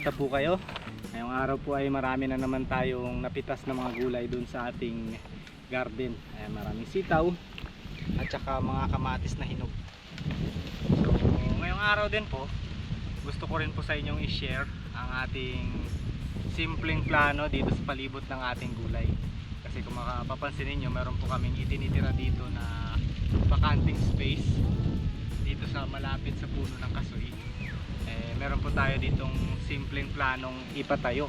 Kamusta po kayo? Ngayong araw po ay marami na naman tayong napitas na mga gulay dun sa ating garden. Ayan, maraming sitaw at saka mga kamatis na hinog. So, ngayong araw din po, gusto ko rin po sa inyong i-share ang ating simpleng plano dito sa palibot ng ating gulay. Kasi kung makapapansin ninyo, meron po kaming itinitira dito na vacanting space dito sa malapit sa puno ng kasoy meron po tayo ditong simpleng planong ipatayo.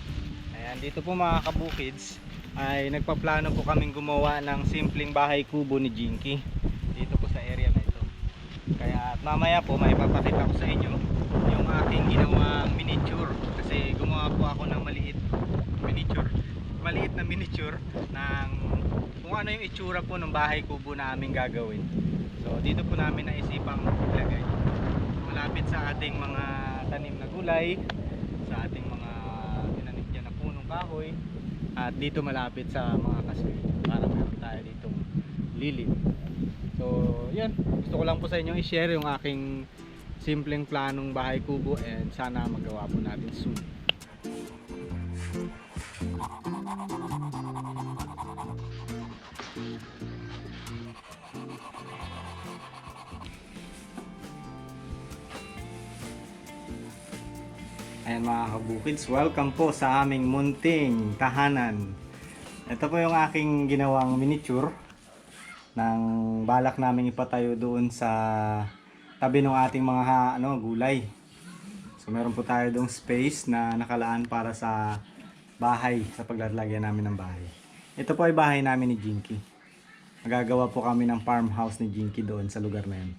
Ayan dito po mga kabukids ay nagpaplano po kaming gumawa ng simpleng bahay kubo ni Jinky dito po sa area na ito. Kaya at mamaya po may papakita ko sa inyo yung aking ginawang miniature. Kasi gumawa po ako ng maliit miniature maliit na miniature ng kung ano yung itsura po ng bahay kubo na aming gagawin. So dito po namin naisipang ilagay malapit sa ating mga tanim na gulay sa ating mga tinanim dyan na punong kahoy. At dito malapit sa mga kasoy para meron tayo ditong lili. So yun. Gusto ko lang po sa inyo i-share yung aking simpleng planong bahay kubo and sana magawa po natin soon Ayan mga kabukids, welcome po sa aming munting tahanan. Ito po yung aking ginawang miniature ng balak namin ipatayo doon sa tabi ng ating mga ano, gulay. So meron po tayo doong space na nakalaan para sa bahay, sa paglalagyan namin ng bahay. Ito po ay bahay namin ni Jinky. Magagawa po kami ng farmhouse ni Jinky doon sa lugar na yun.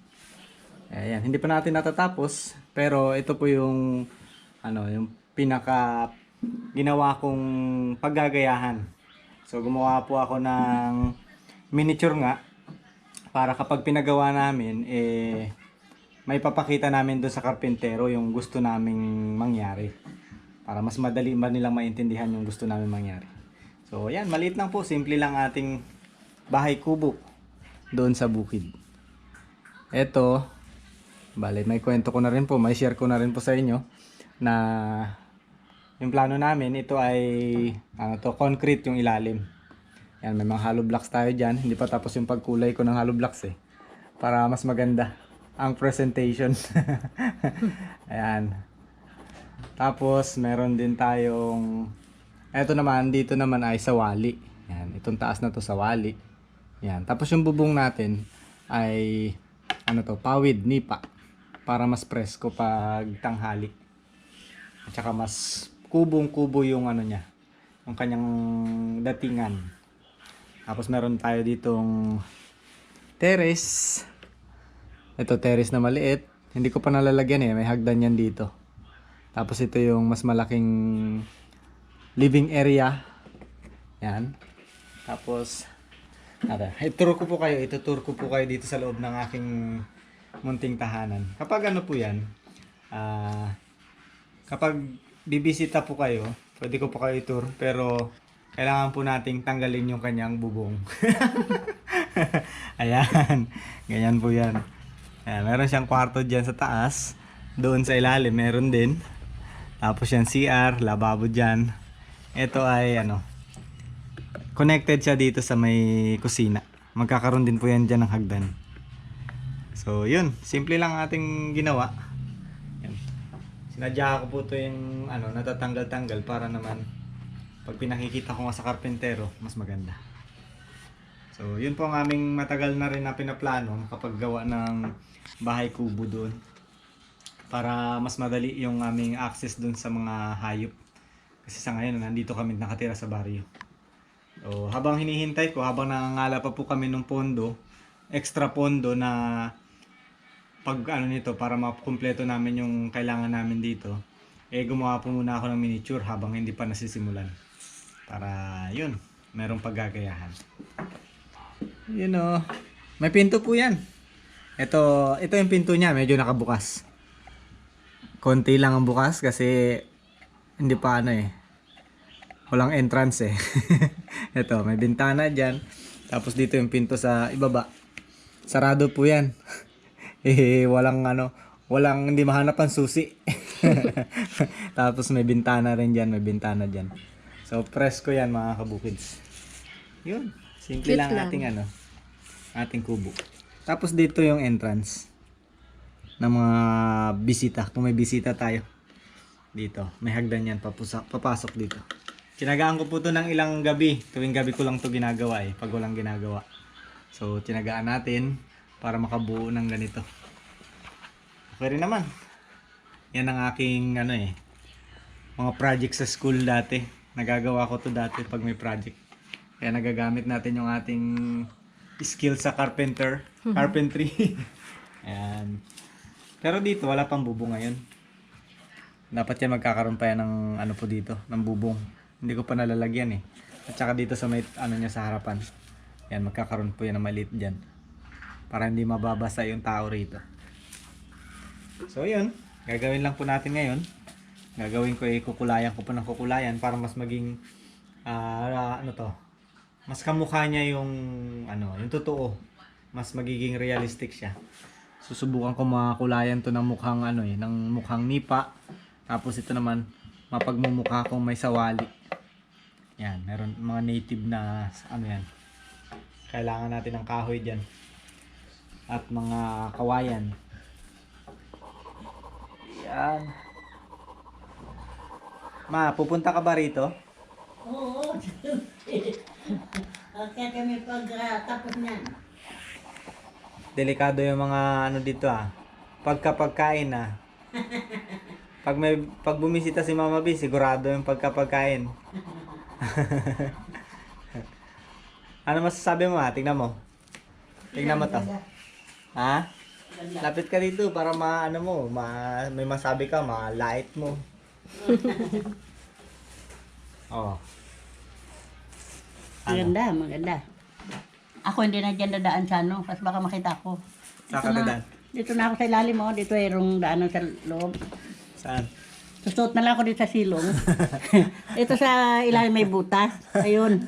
Ayan, hindi pa natin natatapos, pero ito po yung ano, yung pinaka ginawa kong paggagayahan. So gumawa po ako ng miniature nga para kapag pinagawa namin eh may papakita namin doon sa karpintero yung gusto naming mangyari. Para mas madali ba nilang maintindihan yung gusto namin mangyari. So yan, maliit lang po, simple lang ating bahay kubo doon sa bukid. Ito, bale may kwento ko na rin po, may share ko na rin po sa inyo na yung plano namin ito ay ano to concrete yung ilalim. Yan may mga hollow blocks tayo dyan. Hindi pa tapos yung pagkulay ko ng hollow blocks eh. Para mas maganda ang presentation. Ayan. Tapos meron din tayong eto naman dito naman ay sawali yan itong taas na to sawali yan tapos yung bubong natin ay ano to pawid nipa. Para mas presko pag tanghali at saka mas kubong-kubo yung ano niya, yung kanyang datingan. Tapos meron tayo ditong terrace. Ito terrace na maliit. Hindi ko pa nalalagyan eh, may hagdan yan dito. Tapos ito yung mas malaking living area. Yan. Tapos Ada, ituro ko po kayo, ituturo ko po kayo dito sa loob ng aking munting tahanan. Kapag ano po yan, ah kapag bibisita po kayo, pwede ko po kayo tour, pero kailangan po nating tanggalin yung kanyang bubong. Ayan, ganyan po yan. Ayan, meron siyang kwarto dyan sa taas, doon sa ilalim meron din. Tapos yan CR, lababo dyan. Ito ay ano, connected siya dito sa may kusina. Magkakaroon din po yan dyan ng hagdan. So yun, simple lang ating ginawa. Sinadya ko po ito yung ano, natatanggal-tanggal para naman pag pinakikita ko nga sa karpentero, mas maganda. So, yun po ang aming matagal na rin na pinaplano kapag gawa ng bahay kubo doon. Para mas madali yung aming access doon sa mga hayop. Kasi sa ngayon, nandito kami nakatira sa baryo. So, habang hinihintay ko, habang nangangala pa po kami ng pondo, extra pondo na pag ano nito para makumpleto namin yung kailangan namin dito eh gumawa po muna ako ng miniature habang hindi pa nasisimulan. Para yun merong paggagayahan yun o may pinto po yan. Ito ito yung pinto niya medyo nakabukas. Konti lang ang bukas kasi hindi pa ano eh walang entrance eh. Ito may bintana dyan. Tapos dito yung pinto sa ibaba. Sarado po yan eh walang ano walang hindi mahanap ang susi Tapos may bintana rin dyan, may bintana dyan. So, presko yan mga kabukids. Yun. Simple Cute lang, lang. ating ano, ating kubo. Tapos dito yung entrance ng mga bisita. Kung may bisita tayo. Dito. May hagdan yan. Papusa, papasok dito. Tinagaan ko po to ng ilang gabi. Tuwing gabi ko lang to ginagawa eh. Pag walang ginagawa. So, tinagaan natin para makabuo ng ganito. Okay rin naman. Yan ang aking ano eh, mga project sa school dati. Nagagawa ko to dati pag may project. Kaya nagagamit natin yung ating skill sa carpenter, carpentry. Ayan. Pero dito wala pang bubong ngayon. Dapat yan magkakaroon pa yan ng ano po dito, ng bubong. Hindi ko pa nalalagyan eh. At saka dito sa may ano niya sa harapan. Yan, magkakaroon po yan ng maliit dyan. Para hindi mababasa yung tao rito. So yun, gagawin lang po natin ngayon. Gagawin ko ay kukulayan ko po ng kukulayan para mas maging ah, ano to, mas kamukha niya yung ano, yung totoo. Mas magiging realistic siya. Susubukan ko makakulayan to ng mukhang ano eh, ng mukhang nipa. Tapos ito naman mapagmumukha kong may sawali. Yan, meron mga native na ano yan. Kailangan natin ng kahoy diyan. At mga kawayan. Yan. Ma, pupunta ka ba rito? Oo. Kaya kami pag ah, tapos niyan. Delikado yung mga ano dito ah. Pagkapagkain ah. Pag may pag bumisita si Mama B, sigurado yung pagkapagkain. ano masasabi mo ah? Tingnan mo. Tingnan mo to. Ha? Lapit ka dito para ma ano mo, ma, may masabi ka, ma-light mo. oh. Ano? Maganda, maganda. Ako hindi na dyan dadaan sa ano, kasi baka makita ko. Saan ka na, dadaan? Dito na ako sa ilalim mo, dito mayroong daanan sa loob. Saan? Susuot na lang ako dito sa silong. Ito sa ilalim may butas. Ayun.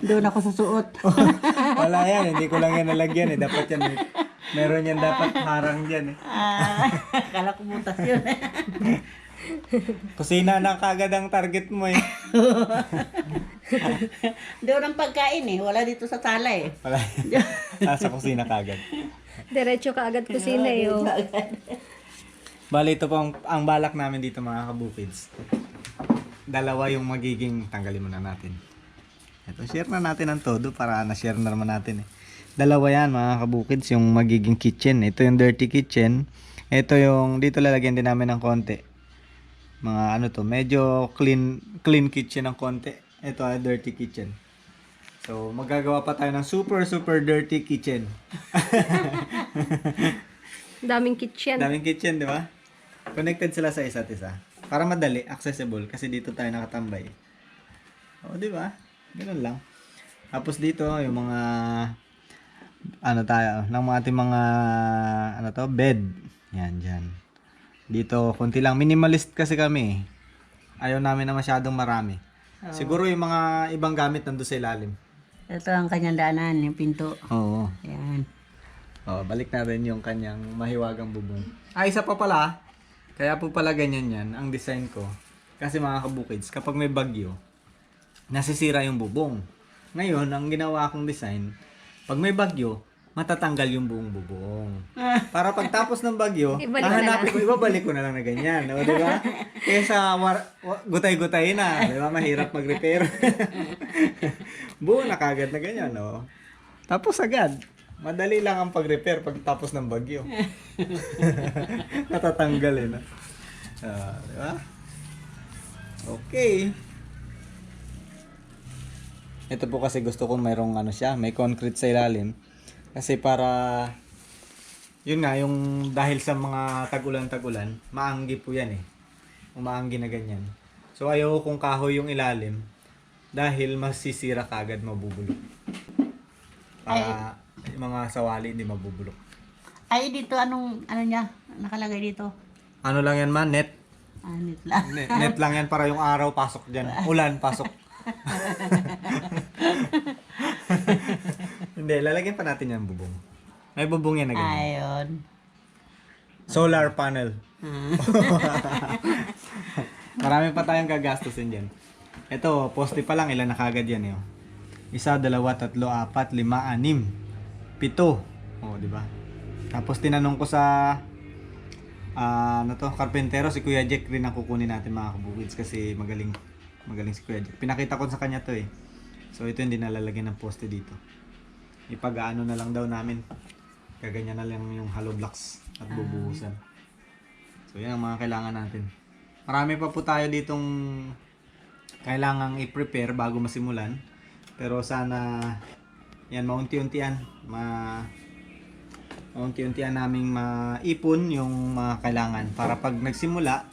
Doon ako susuot. Wala yan, hindi ko lang yan nalagyan eh. Dapat yan, may- meron yan dapat harang dyan eh. Ah, kala ko butas yun. Kusina na kagad ang target mo eh. Doon ang pagkain eh. Wala dito sa sala eh. Wala. Nasa kusina kagad. Diretso ka agad kusina eh. oh. Bali, ito po ang, ang balak namin dito mga kabukids. Dalawa yung magiging, tanggalin muna natin. Ito, share na natin ang todo para na-share na naman natin eh. Dalawa yan mga kabukids, yung magiging kitchen. Ito yung dirty kitchen. Ito yung, dito lalagyan din namin ng konti. Mga ano to, medyo clean, clean kitchen ng konti. Ito ay dirty kitchen. So, magagawa pa tayo ng super, super dirty kitchen. Daming kitchen. Daming kitchen, di ba? Connected sila sa isa't isa. Para madali, accessible, kasi dito tayo nakatambay. O, di ba? Ganun lang. Tapos dito, yung mga, ano tayo, ng mga ating mga, ano to, bed. Yan, dyan. Dito, konti lang. Minimalist kasi kami. Ayaw namin na masyadong marami. Siguro yung mga ibang gamit nandun sa ilalim. Ito ang kanyang daanan, yung pinto. Oo. Ayan. Oh, balik natin yung kanyang mahiwagang bubong. Ah, isa pa pala. Kaya po pala ganyan yan, ang design ko. Kasi mga kabukids, kapag may bagyo, nasisira yung bubong. Ngayon, ang ginawa kong design, pag may bagyo, matatanggal yung buong bubong. Para pagtapos ng bagyo, Ibalik na hahanapin ko, ibabalik ko na lang na ganyan. O, di ba? Kesa war, wa- gutay-gutay na. Di ba? Mahirap mag-repair. Buo na kagad na ganyan, no? Tapos agad. Madali lang ang pag-repair pagtapos ng bagyo. Natatanggal eh, no? Ah, di ba? Okay. Ito po kasi gusto kong mayroong ano siya, may concrete sa ilalim. Kasi para yun nga yung dahil sa mga tagulan-tagulan, maanggi po yan eh. Umaanggi na ganyan. So ayaw kong kahoy yung ilalim dahil masisira kagad mabubulok. Para yung mga sawali hindi mabubulok. Ay, dito anong, ano niya, nakalagay dito. Ano lang yan man, net. Anit lang. Net, net lang yan para yung araw pasok dyan. Ulan, pasok. Hindi, lalagyan pa natin yan bubong. May bubong yan na ganyan. Ayun. Solar panel. Marami pa tayong gagastusin dyan. Ito, poste pa lang, ilan na kagad yan yun. Isa, dalawa, tatlo, apat, lima, anim, pito. O, di ba? Tapos tinanong ko sa ah, ano to, karpentero, si Kuya Jack rin ang kukunin natin mga kabukids kasi magaling magaling si Kuya Jack. Pinakita ko sa kanya to eh. So ito hindi nalalagyan ng poste dito. Ipag-ano na lang daw namin. Gaganyan na lang yung hollow blocks at bubuhusan. So yan ang mga kailangan natin. Marami pa po tayo ditong kailangang i-prepare bago masimulan. Pero sana yan maunti-untian ma maunti-untian naming maipon yung mga kailangan para pag nagsimula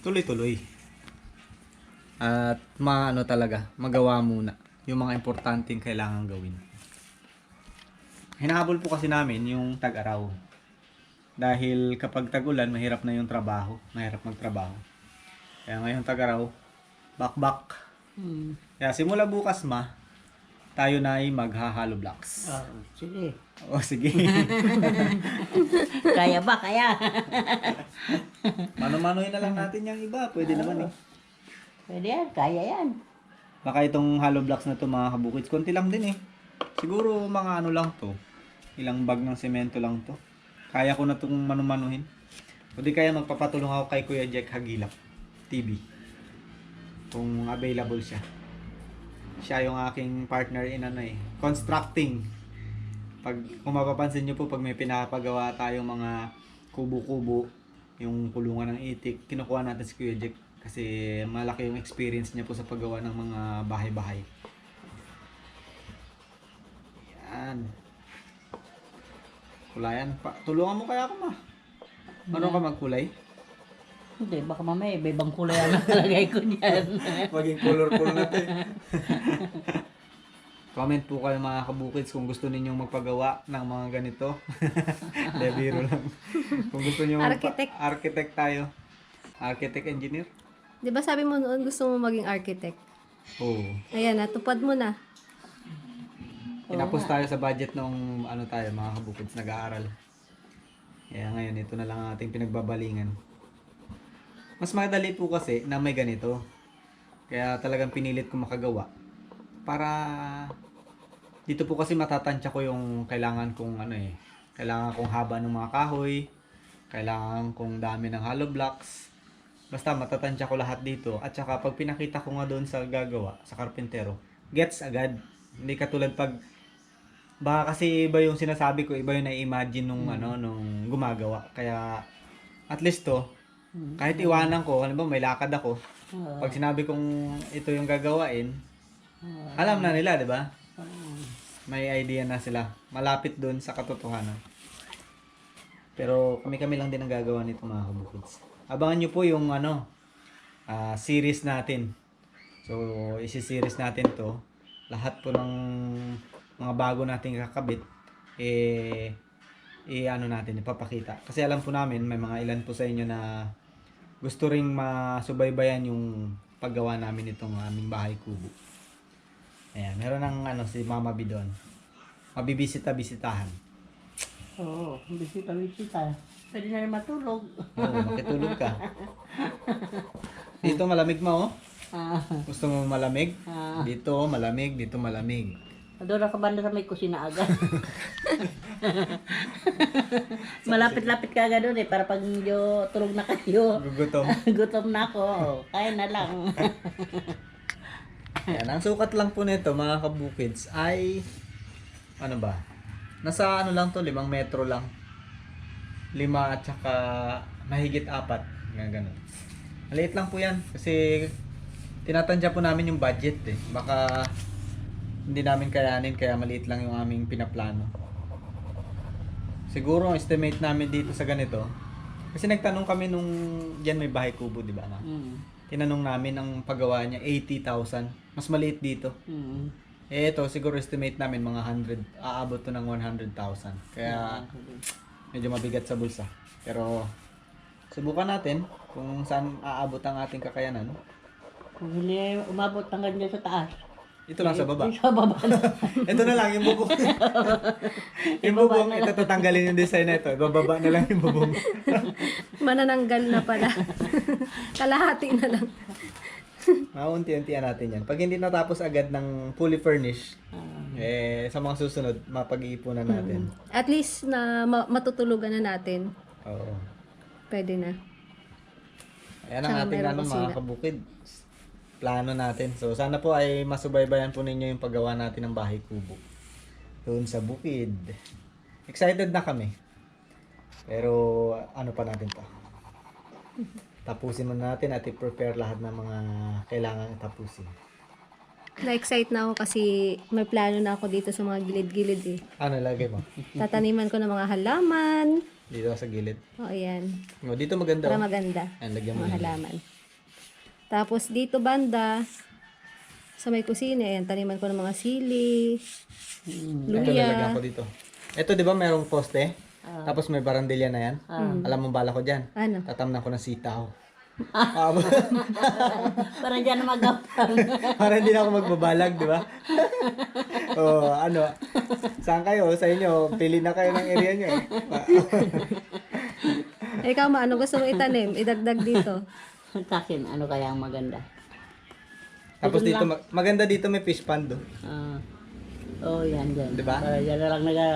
tuloy-tuloy. At maano talaga, magawa muna yung mga importanteng kailangan gawin. Hinahabol po kasi namin yung tag-araw. Dahil kapag tag-ulan, mahirap na yung trabaho. Mahirap magtrabaho. Kaya ngayon tag-araw, back-back. Hmm. Kaya simula bukas ma, tayo na ay maghahalo blocks. Oh, sige. O sige. Kaya ba? Kaya. Mano-manohin na lang natin yung iba. Pwede naman eh. Pwede yan. Kaya yan. Baka itong hollow blocks na to mga kabukits, konti lang din eh. Siguro mga ano lang to. Ilang bag ng semento lang to. Kaya ko na itong manumanuhin. O di kaya magpapatulong ako kay Kuya Jack Hagilap TV. Kung available siya. Siya yung aking partner in ano eh. Constructing. Pag kung mapapansin nyo po pag may pinapagawa tayong mga kubo-kubo, yung kulungan ng itik, kinukuha natin si Kuya Jack kasi malaki yung experience niya po sa paggawa ng mga bahay-bahay. Yan. Kulayan pa. Tulungan mo kaya ako ma. Ano ka magkulay? Hindi, baka mamaya iba ibang kulay ang nakalagay ko niyan. Maging colorful na tayo. Comment po kayo mga kabukids kung gusto ninyong magpagawa ng mga ganito. Hindi, biro lang. Kung gusto niyo magpa- Architect. architect tayo. Architect engineer? Di ba sabi mo noon gusto mo maging architect? Oo. Ayan, natupad mo na. Tinapos tayo sa budget nung ano tayo, mga kabukids, nag-aaral. Kaya ngayon, ito na lang ang ating pinagbabalingan. Mas madali po kasi na may ganito. Kaya talagang pinilit ko makagawa. Para dito po kasi matatansya ko yung kailangan kong ano eh. Kailangan kong haba ng mga kahoy. Kailangan kong dami ng hollow blocks. Basta matatansya ko lahat dito. At saka pag pinakita ko nga doon sa gagawa, sa karpentero, gets agad. Hindi katulad pag baka kasi iba yung sinasabi ko, iba yung na-imagine nung ano nung gumagawa. Kaya at least to, kahit iwanan ko, halimbawa may lakad ako, Oo. pag sinabi kong ito yung gagawain, alam na nila, di ba? May idea na sila. Malapit doon sa katotohanan. Pero kami-kami lang din ang gagawa nito mga kabukids. Abangan nyo po yung ano, ah, series natin. So, isi-series natin to. Lahat po ng mga bago nating kakabit, eh, i-ano natin, ipapakita. Kasi alam po namin, may mga ilan po sa inyo na gusto ring masubaybayan yung paggawa namin itong aming bahay kubo. Ayan, meron ng ano si Mama B doon. Mabibisita-bisitahan. Oo, bisita-bisita. Pwede na rin matulog. Oo, makitulog ka. Dito malamig mo, oh. Ah, Gusto mo malamig? ah. Dito malamig, dito malamig. Doon ako banda sa may kusina agad. Malapit-lapit ka agad doon eh, para pag medyo tulog na kayo. Gugutom. Gutom na ako. Kaya na lang. Ayan, ang sukat lang po nito mga kabukids ay ano ba? Nasa ano lang to, limang metro lang. Lima at saka mahigit apat. Nga ganun. Maliit lang po yan kasi tinatansya po namin yung budget eh. Baka hindi namin kayanin kaya maliit lang yung aming pinaplano. Siguro ang estimate namin dito sa ganito kasi nagtanong kami nung diyan may bahay kubo, di ba? Na? Mm. Tinanong namin ang paggawa niya 80,000. Mas maliit dito. Mm. Eh ito siguro estimate namin mga 100 aabot to ng 100,000. Kaya medyo mabigat sa bulsa. Pero subukan natin kung saan aabot ang ating kakayanan. Kung hindi umabot hanggang sa taas. Ito lang sa baba. Sa baba na. Ito na lang, yung bubong. yung bubong, ito tatanggalin yung design na ito. Bababa na lang yung bubong. Manananggal na pala. Kalahati na lang. Maunti-untian natin yan. Pag hindi natapos agad ng fully furnished, eh, sa mga susunod, mapag-iipunan natin. At least na ma- matutulugan na natin. Oo. Pwede na. Ayan ang Tsaka ating ano, mga kabukid. Plano natin. So, sana po ay masubaybayan po ninyo yung paggawa natin ng bahay kubo. Doon sa bukid. Excited na kami. Pero, ano pa natin to? Tapusin muna natin at i-prepare lahat ng mga kailangan tapusin. Na-excite na ako kasi may plano na ako dito sa mga gilid-gilid eh. Ano lagay mo? Tataniman ko ng mga halaman. Dito sa gilid. O, ayan. O, dito maganda. Para oh. maganda. Ayan, lagyan mo Mga yan. halaman. Tapos dito banda, sa may kusina, ayan, taniman ko ng mga sili, Ito lalagyan luya. ko dito. Ito, di ba merong poste? Tapos may barandilya na yan. Alam mo bala ko dyan. Ano? Tatamnan ko ng sitaw. Ah, Para dyan na magapang. Para hindi na ako magbabalag, di ba? oh, ano? Saan kayo? Sa inyo, pili na kayo ng area nyo. eh. Eh, ikaw, ma, ano gusto mong itanim? Idagdag dito. Sa akin, ano kaya ang maganda? Tapos dito, mag- maganda dito may fish pond. Oh. Ah. oh, yan dyan. Diba? Para dyan na lang naga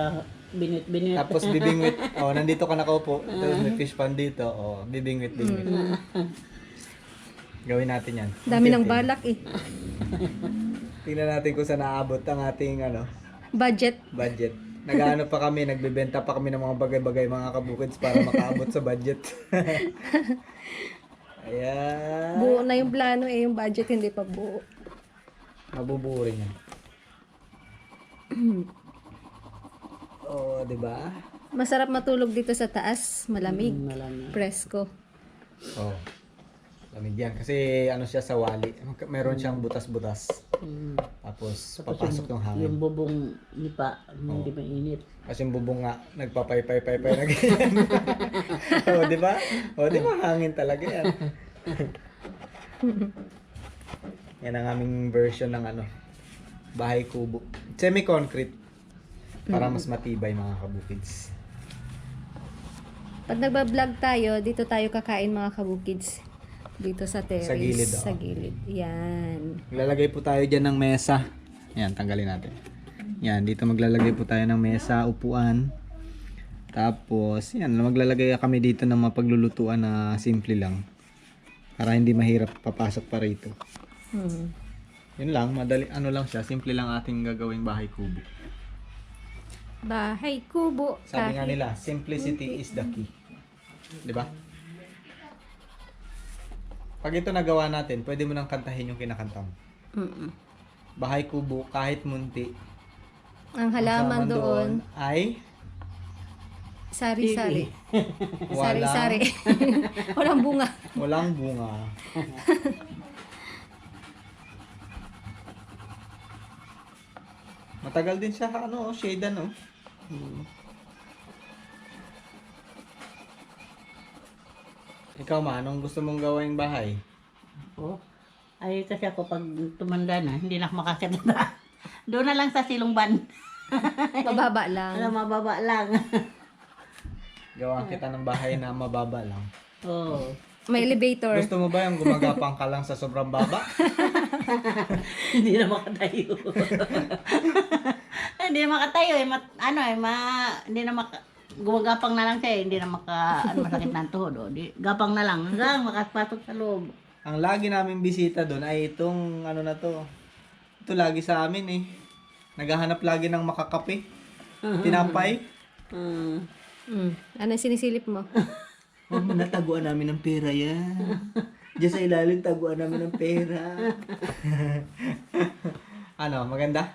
binit-binit. Tapos bibingwit. Oh, nandito ka nakaupo. Tapos may fish pond dito. Oh, bibingwit, bingwit. Gawin natin yan. Dami ng balak eh. Tingnan natin kung saan naabot ang ating ano, Budget. budget. Nagaano pa kami, nagbebenta pa kami ng mga bagay-bagay mga kabukids para makaabot sa budget. Ayan. Buo na yung plano eh, yung budget hindi pa buo. Mabubuo rin yan. Oo, di ba? Masarap matulog dito sa taas, malamig, Malamig. presko. Oo. Lamig yan. Kasi ano siya sa wali. Meron siyang butas-butas. Mm. Tapos papasok yung hangin. Yung bubong nipa, hindi mainit. Kasi yung bubong nga, nagpapay-pay-pay-pay na ganyan. Oo, di ba? Oo, di ba? Hangin talaga yan. yan ang aming version ng ano, bahay kubo. Semi-concrete. Para mas matibay mga kabukids. Pag nagbablog tayo, dito tayo kakain mga kabukids. Dito sa terrace. Sa gilid, oh. Sa gilid. Yan. Maglalagay po tayo dyan ng mesa. Yan, tanggalin natin. Yan, dito maglalagay po tayo ng mesa, upuan. Tapos, yan, maglalagay kami dito ng mapaglulutuan na simple lang. Para hindi mahirap papasok pa rito. Hmm. Yun lang, madali, ano lang siya, simple lang ating gagawing bahay kubo. Bahay kubo. Sabi nga nila, simplicity is the key. Di ba? Pag ito nagawa natin, pwede mo nang kantahin yung kinakanta mo. Mm-mm. Bahay kubo, kahit munti. Ang halaman doon, ay sari-sari. walang, Sari-sari. Walang bunga. walang bunga. Matagal din siya, ano, shade ano. Ikaw ma, anong gusto mong gawing bahay? Oh. Ay, kasi ako pag tumanda na, hindi na ako makakita. Doon na lang sa silungban. Mababa lang. Alam, mababa lang. Gawa kita ng bahay na mababa lang. Oo. May elevator. Gusto mo ba yung gumagapang ka lang sa sobrang baba? hindi na makatayo. hindi na makatayo eh. Mat, ano eh, ma, hindi na maka, gumagapang na lang siya eh. Hindi na maka, ano, masakit na ang tuhod. Oh. Di, gapang na lang. Hanggang makapasok sa loob. Ang lagi namin bisita doon ay itong ano na to. Ito lagi sa amin eh. Naghahanap lagi ng makakape. Tinapay. Hmm. Mm. Ano yung sinisilip mo? Oh, nataguan namin ng pera yan. Diyan sa ilalim, taguan namin ng pera. ano, maganda?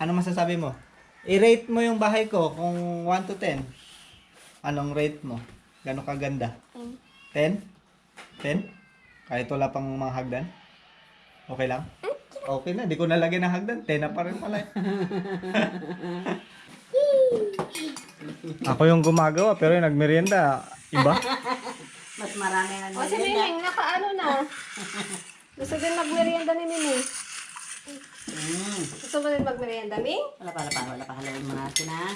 Ano masasabi mo? I-rate mo yung bahay ko kung 1 to 10. Anong rate mo? Gano'ng kaganda? 10? 10? Kahit wala pang mga hagdan? Okay lang? Okay na, di ko nalagyan ng hagdan. 10 na pa rin pala. Ako yung gumagawa pero yung nagmerienda, iba? Mas marami na O si Miming, nakaano na. Gusto din magmerienda ni Miming. Mm. Gusto mo rin magmerienda, Ming? Wala pa, wala pa, wala pa. Halayin mo natin ha.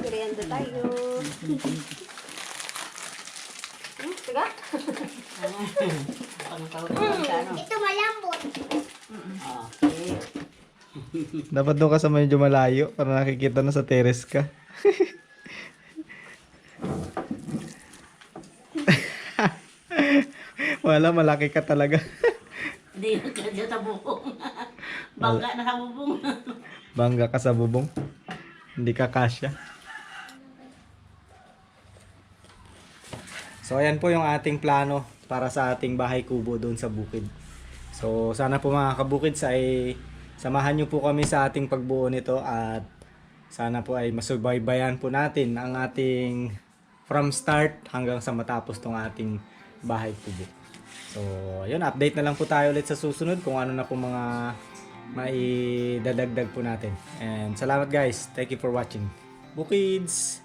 Merienda tayo. Hmm, tiga? Ito malambot. Okay. Dapat doon ka sa medyo malayo para nakikita na sa terrace ka. Wala, malaki ka talaga. Hindi na kanya sa bubong. Bangga na sa bubong. Bangga ka sa bubong. Hindi ka kasya. So ayan po yung ating plano para sa ating bahay kubo doon sa bukid. So sana po mga kabukids ay samahan nyo po kami sa ating pagbuo nito at sana po ay masubaybayan po natin ang ating from start hanggang sa matapos tong ating bahay kubo. So, ayun, update na lang po tayo ulit sa susunod kung ano na po mga maidadagdag po natin. And salamat guys. Thank you for watching. Bukids!